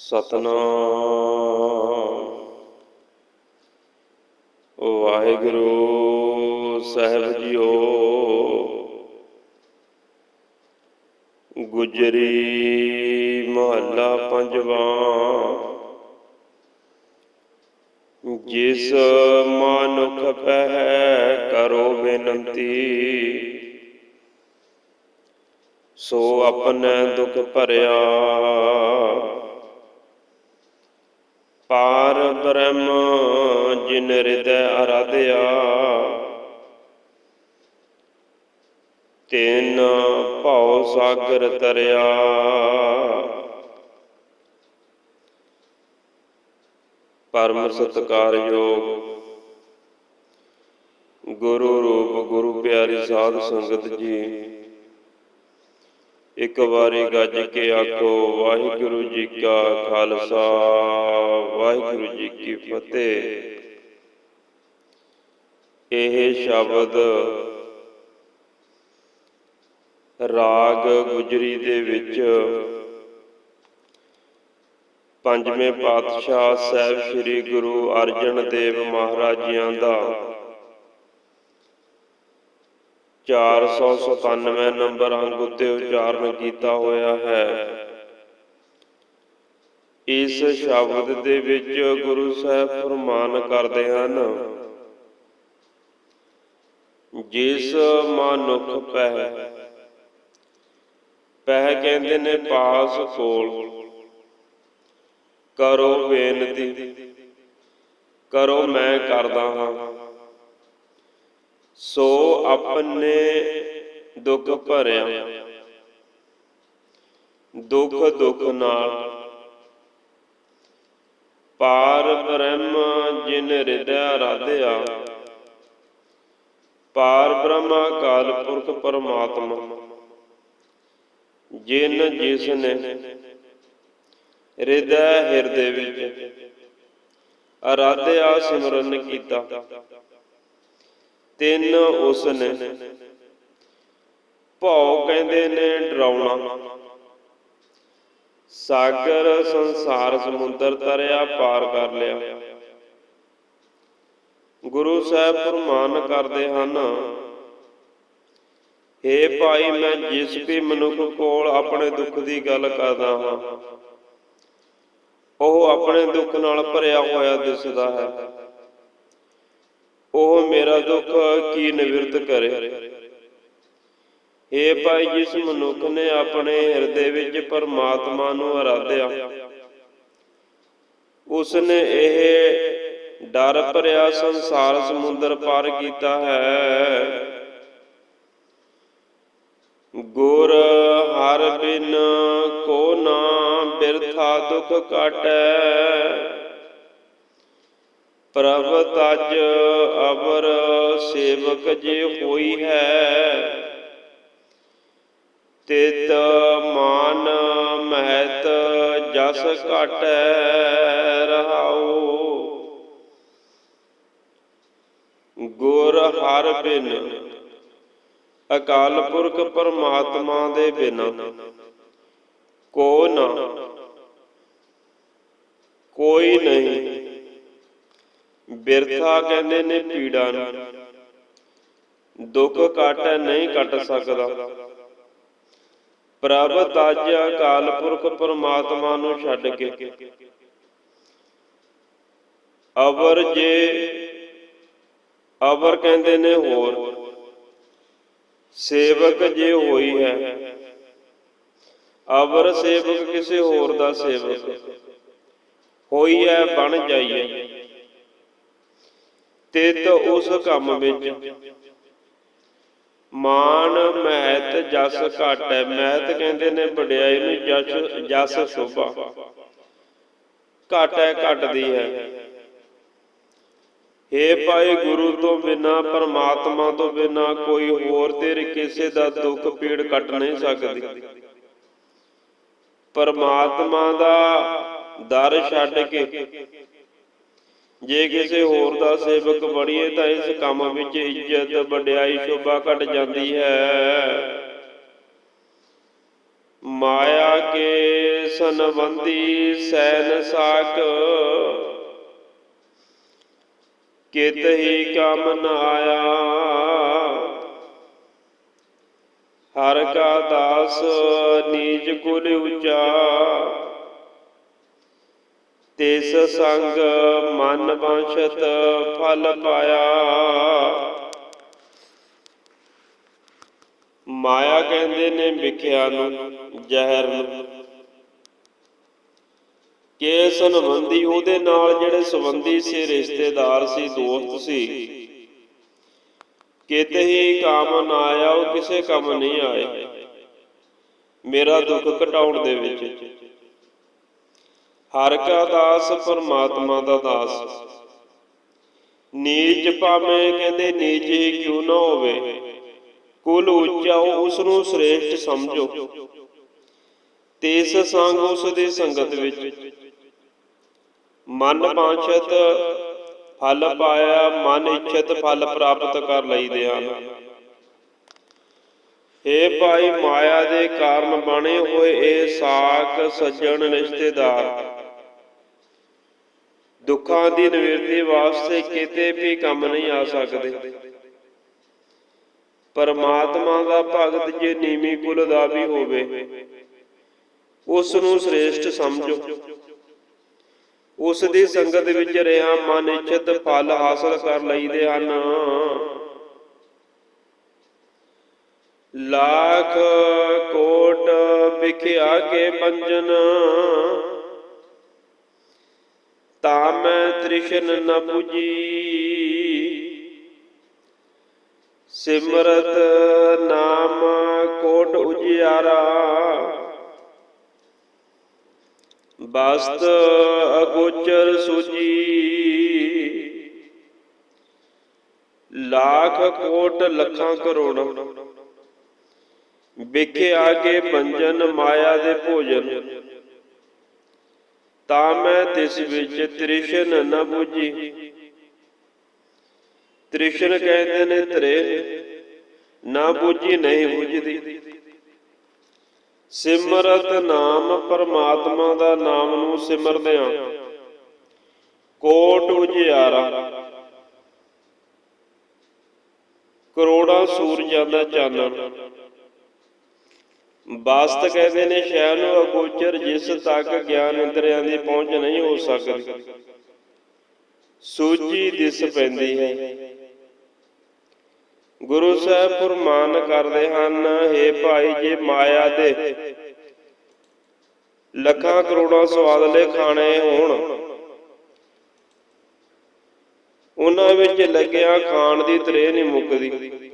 ਸਤਨਾਮ। ਵਾਹਿਗੁਰੂ, ਸਾਹਿਬ ਜੀਓ। ਗੁਜਰੀ ਮਹੱਲਾ ਪੰਜਵਾਂ। ਜਿਸ ਮਾਨੁਖ ਪਹਿ ਕਰੋ ਬੇਨੰਤੀ, ਸੋ ਆਪਣੇ ਦੁਖ ਭਰਿਆ। ਪਾਰ ਬ੍ਰਹਮ ਜਿਨ ਹਿਰਦੈ ਅਰਾਧਿਆ, ਤਿਨ ਭਉ ਸਾਗਰ ਤਰਿਆ। ਪਰਮ ਸਤਕਾਰਯੋਗ ਗੁਰੂ ਰੂਪ ਗੁਰੂ ਪਿਆਰੀ ਸਾਧ ਸੰਗਤ ਜੀ ਇੱਕ ਵਾਰੀ ਗੱਜ ਕੇ ਆਖੋ, ਵਾਹਿਗੁਰੂ ਜੀ ਕਾ ਖਾਲਸਾ, ਵਾਹਿਗੁਰੂ ਜੀ ਕੀ ਫਤਿਹ। ਇਹ ਸ਼ਬਦ ਰਾਗ ਗੁਜਰੀ ਦੇ ਵਿੱਚ ਪੰਜਵੇਂ ਪਾਤਸ਼ਾਹ ਸਾਹਿਬ ਸ੍ਰੀ ਗੁਰੂ ਅਰਜਨ ਦੇਵ ਮਹਾਰਾਜ ਜੀਆਂ ਦਾ 497 ਨੰਬਰ ਅੰਗ ਉੱਤੇ ਉਚਾਰਨ ਕੀਤਾ ਹੋਇਆ ਹੈ। ਇਸ ਸ਼ਬਦ ਦੇ ਵਿੱਚ ਗੁਰੂ ਸਾਹਿਬ ਫਰਮਾਨ ਕਰਦੇ ਹਨ, ਜਿਸ ਮਨੁੱਖ ਪਹਿ ਪਹਿ ਕਹਿੰਦੇ ਨੇ ਪਾਸ ਕੋਲ, ਕਰੋ ਬੇਨਤੀ, ਕਰੋ ਮੈਂ ਕਰਦਾ ਹਾਂ। ਸੋ ਆਪਣੇ ਦੁੱਖ ਭਰਿਆ। ਦੁੱਖ ਦੁੱਖ ਨਾਲ। ਪਾਰ ਬ੍ਰਹਮ ਜਿਨ ਹਿਰਦੈ ਰਾਧਿਆ ਪਾਰ ਬ੍ਰਹਮ ਅਕਾਲ ਪੁਰਖ ਪਰਮਾਤਮਾ। ਜਿਨ ਜਿਸ ਨੇ ਹਿਰਦੈ ਹਿਰਦੇ ਵਿੱਚ। ਅਰਾਧਿਆ ਸਿਮਰਨ ਕੀਤਾ। ਤਿੰਨ ਉਸਨੇ। ਨੇ ਕਹਿੰਦੇ ਨੇ ਡਰਾਉਣਾ। ਸਾਗਰ ਸੰਸਾਰ ਸਮੁੰਦਰ ਤਰਿਆ ਪਾਰ ਕਰ ਲਿਆ। ਗੁਰੂ ਸਾਹਿਬ ਪ੍ਰਮਾਨ ਕਰਦੇ ਹਨ ਏ ਭਾਈ, ਮੈਂ ਜਿਸ ਵੀ ਮਨੁੱਖ ਕੋਲ ਆਪਣੇ ਦੁੱਖ ਦੀ ਗੱਲ ਕਰਦਾ ਹਾਂ, ਉਹ ਆਪਣੇ ਦੁੱਖ ਨਾਲ ਭਰਿਆ ਹੋਇਆ ਦਿਸਦਾ ਹੈ। ਉਹ ਮੇਰਾ ਦੁੱਖ ਕੀ ਨਿਵਰਤ ਕਰੇ? ਏ ਭਾਈ, ਜਿਸ ਮਨੁੱਖ ਨੇ ਆਪਣੇ ਹਿਰਦੇ ਵਿੱਚ ਪਰਮਾਤਮਾ ਨੂੰ ਆਰਾਧਿਆ ਉਸ ਨੇ ਇਹ ਡਰ ਭਰਿਆ ਸੰਸਾਰ ਸਮੁੰਦਰ ਪਾਰ ਕੀਤਾ ਹੈ। ਗੁਰ ਹਰ ਬਿਨ ਕੋ ਨਾ ਬਿਰਥਾ ਦੁਖ ਕਾਟੈ ਪ੍ਰਭ ਤਜ ਅਵਰ ਸੇਵਕ ਜੇ ਹੋਈ ਹੈ। ਤਿਤ ਮਾਨ ਮਹਿਤ ਜਸ ਘਟੈ ਰਹਾਉ। ਗੁਰ ਹਰ ਬਿਨ, ਅਕਾਲ ਪੁਰਖ ਪਰਮਾਤਮਾ ਦੇ ਬਿਨ। ਕੋ ਨਾ, ਕੋਈ ਨਹੀਂ। ਬਿਰਥਾ ਕਹਿੰਦੇ ਨੇ ਪੀੜਾ ਨੂੰ। ਦੁੱਖ ਕੱਟ ਨਹੀਂ ਕੱਟ ਸਕਦਾ। ਪ੍ਰਭ ਤਜ ਅਕਾਲ ਪੁਰਖ ਪਰਮਾਤਮਾ ਨੂੰ ਛੱਡ ਕੇ। ਅਵਰ ਜੇ, ਅਵਰ ਕਹਿੰਦੇ ਨੇ ਹੋਰ। ਸੇਵਕ ਜੇ ਹੋਈ ਹੈ। ਅਵਰ ਸੇਵਕ ਕਿਸੇ ਹੋਰ ਦਾ ਸੇਵਕ। ਹੋਈ ਹੈ, ਬਣ ਜਾਈਏ। ਤਿਤ ਉਸ ਕੰਮ ਵਿੱਚ। ਮਾਨ ਮਹਿਤ ਜਸ ਘਟੈ। ਮਹਿਤ ਕਹਿੰਦੇ ਨੇ, ਵਡਿਆਈ ਨੂੰ ਜਸ ਜਸ ਸ਼ੋਭਾ। ਘਟੈ ਘਟਦੀ ਹੈ। ਏ ਭਾਈ ਗੁਰੂ ਤੋਂ ਬਿਨਾ, ਪਰਮਾਤਮਾ ਤੋਂ ਬਿਨਾ ਕੋਈ ਹੋਰ ਤੇਰੇ ਕਿਸੇ ਦਾ ਦੁੱਖ ਪੀੜ ਕੱਟ ਨਹੀਂ ਸਕਦੀ। ਪਰਮਾਤਮਾ ਦਾ ਦਰ ਛੱਡ ਕੇ ਜੇ ਕਿਸੇ ਹੋਰ ਦਾ ਸੇਵਕ ਬਣੀਏ ਤਾਂ ਇਸ ਕੰਮ ਵਿੱਚ ਇੱਜ਼ਤ ਵਡਿਆਈ ਸ਼ੋਭਾ ਘਟ ਜਾਂਦੀ ਹੈ। ਮਾਇਆ ਕੇ ਸੰਬੰਧੀ ਸੈਨ ਸਾਕ ਕਿਤ ਹੀ ਕੰਮ ਨ ਆਇਆ। ਹਰ ਕਾ ਦਾਸ ਨੀਜ ਕੁਲ ਉਚਾ ਤਿਸ ਸੰਗ ਮਨ ਵਾਂਛਤ ਫਲ ਪਾਇਆ। ਮਾਇਆ ਕਹਿੰਦੇ ਨੇ ਵਿਖਿਆ ਨੂੰ ਜ਼ਹਿਰ ਨੂੰ। ਕਿ ਸੰਬੰਧੀ ਉਹਦੇ ਨਾਲ ਜਿਹੜੇ ਸੰਬੰਧੀ ਸੀ, ਰਿਸ਼ਤੇਦਾਰ ਸੀ, ਦੋਸਤ ਸੀ, ਕਿਤੇ ਹੀ ਕੰਮ ਨਾ ਆਇਆ, ਉਹ ਕਿਸੇ ਕੰਮ ਨਹੀਂ ਆਏ। ਮੇਰਾ ਦੁੱਖ ਘਟਾਉਣ ਦੇ ਵਿੱਚ। ਹਰ ਕਾ ਦਾਸ ਪਰਮਾਤਮਾ ਦਾ ਦਾਸ। ਨੀਚ ਭਾਵੇਂ ਕਹਿੰਦੇ ਨੀਚ ਹੀ ਕਿਉਂ ਨਾ ਹੋਵੇ। ਕੁਲ ਉੱਚਾ ਉਸ ਨੂੰ ਸ੍ਰੇਸ਼ਟ ਸਮਝੋ। ਤੇਸ ਸੰਗ ਉਸ ਦੀ ਸੰਗਤ ਵਿੱਚ। ਮਨ ਪਾਛਤ ਫਲ ਪਾਇਆ, ਮਨ ਇੱਛਤ ਫਲ ਪ੍ਰਾਪਤ ਕਰ ਲਈਦੇ ਹਨ। ਏ ਭਾਈ ਮਾਇਆ ਦੇ ਕਾਰਨ ਬਣੇ ਹੋਏ ਇਹ ਸਾਖ ਸੱਜਣ ਰਿਸ਼ਤੇਦਾਰ। ਦੁੱਖਾਂ ਦੀ ਨਿਵਰਤੀ ਵਾਸਤੇ ਕਿਤੇ ਵੀ ਕੰਮ ਨਹੀਂ ਆ ਸਕਦੇ। ਪਰਮਾਤਮਾ ਦਾ ਭਗਤ ਜੇ ਨੀਵੀਂ ਕੁਲ ਦਾ ਵੀ ਹੋਵੇ ਉਸ ਨੂੰ ਸ੍ਰੇਸ਼ਟ ਸਮਝੋ। ਉਸ ਦੀ ਸੰਗਤ ਵਿੱਚ ਰਿਹਾ ਮਨ ਇੱਛਤ ਫਲ ਹਾਸਲ ਕਰ ਲਈਦੇ ਹਨ। ਲੱਖ ਕੋਟ ਵਿਖਿਆ ਕੇ ਪੰਜਨ। ਤਾਂ ਮੈਂ ਤ੍ਰਿਸ਼ਨ ਨ 부ਜੀ ਸਿਮਰਤ ਨਾਮ ਕੋਟ ਉਜਿਆਰਾ ਬਸਤ ਅਗੋਚਰ ਸੁਜੀ ਲੱਖ ਕੋਟ ਲੱਖਾਂ ਕਰੋੜ ਵਿਖੇ ਆਗੇ ਬੰਜਨ ਮਾਇਆ ਦੇ ਭੋਜਨ ਤਾਂ ਮੈਂ ਤਿਸ ਵਿੱਚ ਤ੍ਰਿਸ਼ਨ ਨਾ 부ਜੀ ਤ੍ਰਿਸ਼ਨ ਕਹਿੰਦੇ ਨੇ ਤ੍ਰੇ ਨਾ 부ਜੀ ਨਹੀਂ 부ਜਦੀ ਸਿਮਰਤ ਨਾਮ ਪਰਮਾਤਮਾ ਦਾ ਨਾਮ ਨੂੰ ਸਿਮਰਦੇ ਆ ਕੋਟ ਉਜਿਆਰਾ। ਕਰੋੜਾਂ ਸੂਰਜਾਂ ਦਾ ਚਾਨਣ। ਬਾਸਤ ਕਹਿੰਦੇ ਨੇ ਸ਼ੈ ਨੂੰ ਅਗੋਚਰ ਜਿਸ ਤੱਕ ਗਿਆਨ ਇੰਦਰੀਆਂ ਦੀ ਪਹੁੰਚ ਨਹੀਂ ਹੋ ਸਕਦੀ। ਸੂਜੀ ਦਿਸ ਪੈਂਦੀ ਹੈ। ਗੁਰੂ ਸਾਹਿਬ ਫਰਮਾਨ ਕਰਦੇ ਹਨ हे ਭਾਈ ਜੇ ਮਾਇਆ ਦੇ। ਲੱਖਾਂ ਕਰੋੜਾਂ ਸਵਾਦਲੇ ਖਾਣੇ ਹੋਣ। ਉਹਨਾਂ ਵਿੱਚ ਲੱਗਿਆ ਖਾਣ ਦੀ ਤਰੇ ਨਹੀਂ ਮੁੱਕਦੀ।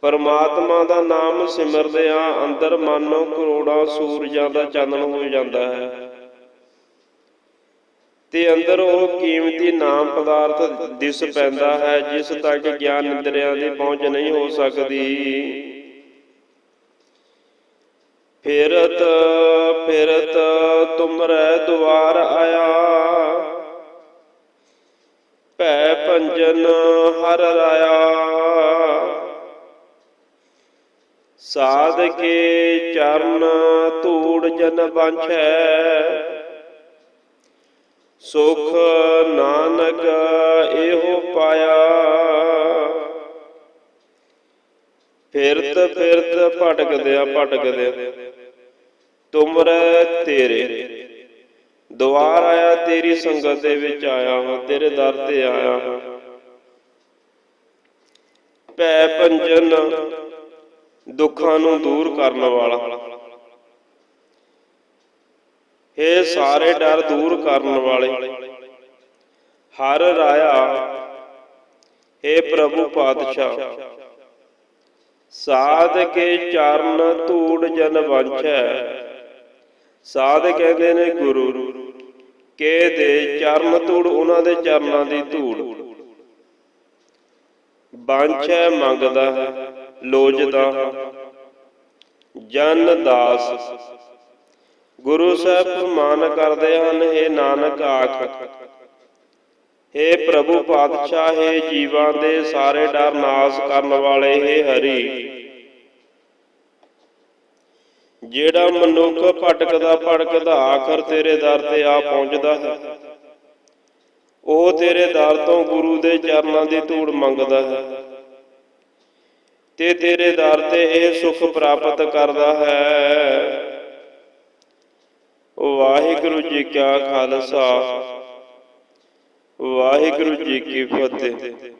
ਪਰਮਾਤਮਾ ਦਾ ਨਾਮ ਸਿਮਰਦਿਆਂ ਅੰਦਰ ਮਾਨੋ ਕਰੋੜਾਂ ਸੂਰਜਾਂ ਦਾ ਚਾਨਣ ਹੋ ਜਾਂਦਾ ਹੈ। ਤੇ ਅੰਦਰ ਉਹ ਕੀਮਤੀ ਨਾਮ ਪਦਾਰਥ ਦਿਸ ਪੈਂਦਾ ਹੈ, ਜਿਸ ਤੱਕ ਗਿਆਨ ਇੰਦਰੀਆਂ ਦੀ ਪਹੁੰਚ ਨਹੀਂ ਹੋ ਸਕਦੀ। ਫਿਰਤ ਫਿਰਤ, ਤੁਮਰੇ ਦੁਆਰ ਆਇਆ। ਭੈ ਭੰਜਨ ਹਰ ਰਾਇਆ। ਸਾਧ ਕੇ ਚਰਨ ਧੂੜ ਜਨ ਬਾਂਛੈ ਸੁਖ ਨਾਨਕ ਇਹੋ ਪਾਇਆ। ਫਿਰਤ ਫਿਰਤ ਭਟਕਦਿਆਂ ਭਟਕਦਿਆਂ। ਤੁਮਰੇ ਤੇਰੇ। ਦੁਆਰ ਆਇਆ ਤੇਰੀ ਸੰਗਤ ਦੇ ਵਿੱਚ ਆਇਆ ਹਾਂ ਤੇਰੇ ਦਰ ਤੇ ਆਇਆ ਹਾਂ ਭੈ ਪੰਜਨ ਦੁੱਖਾਂ ਨੂੰ ਦੂਰ ਕਰਨ ਵਾਲਾ। ਇਹ ਸਾਰੇ ਡਰ ਦੂਰ ਕਰਨ ਵਾਲੇ, ਹਰ ਰਾਇਆ हे ਪ੍ਰਭੂ ਪਾਤਸ਼ਾਹ, ਸਾਧ ਕੇ ਚਰਨ ਧੂੜ ਜਨ ਵੰਛੈ। ਸਾਧ ਕਹਿੰਦੇ ਨੇ ਗੁਰੂ, ਕੇ ਦੇ ਚਰਨ ਧੂੜ, ਉਹਨਾਂ ਦੇ ਚਰਨਾਂ ਦੀ ਧੂੜ। ਬਾਂਛੈ ਮੰਗਦਾ ਹੈ। ਲੋਜਦਾ ਹੈ ਜਨ ਦਾਸ ਗੁਰੂ ਸਾਹਿਬ ਫਰਮਾਨ ਕਰਦੇ ਹਨ हे ਨਾਨਕ ਆਖ हे ਪ੍ਰਭੂ ਪਾਤਸ਼ਾਹ ਹੈ ਜੀਵਾਂ ਦੇ ਸਾਰੇ ਡਰ ਨਾਸ ਕਰਨ ਵਾਲੇ हे ਹਰੀ ਜਿਹੜਾ ਮਨੁੱਖ ਭਟਕਦਾ ਭਟਕਦਾ ਆਖਰ ਤੇਰੇ ਦਰ ਤੇ ਆ ਪਹੁੰਚਦਾ ਹੈ ਉਹ ਤੇਰੇ ਦਰ ਤੋਂ ਗੁਰੂ ਦੇ ਚਰਨਾਂ ਦੀ ਧੂੜ ਮੰਗਦਾ ਹੈ ਤੇ ਤੇਰੇ ਦਰ ਤੇ ਇਹ ਸੁਖ ਪ੍ਰਾਪਤ ਕਰਦਾ ਹੈ। ਵਾਹਿਗੁਰੂ ਜੀ ਕਾ ਖਾਲਸਾ। ਵਾਹਿਗੁਰੂ ਜੀ ਕੀ ਫਤਿਹ।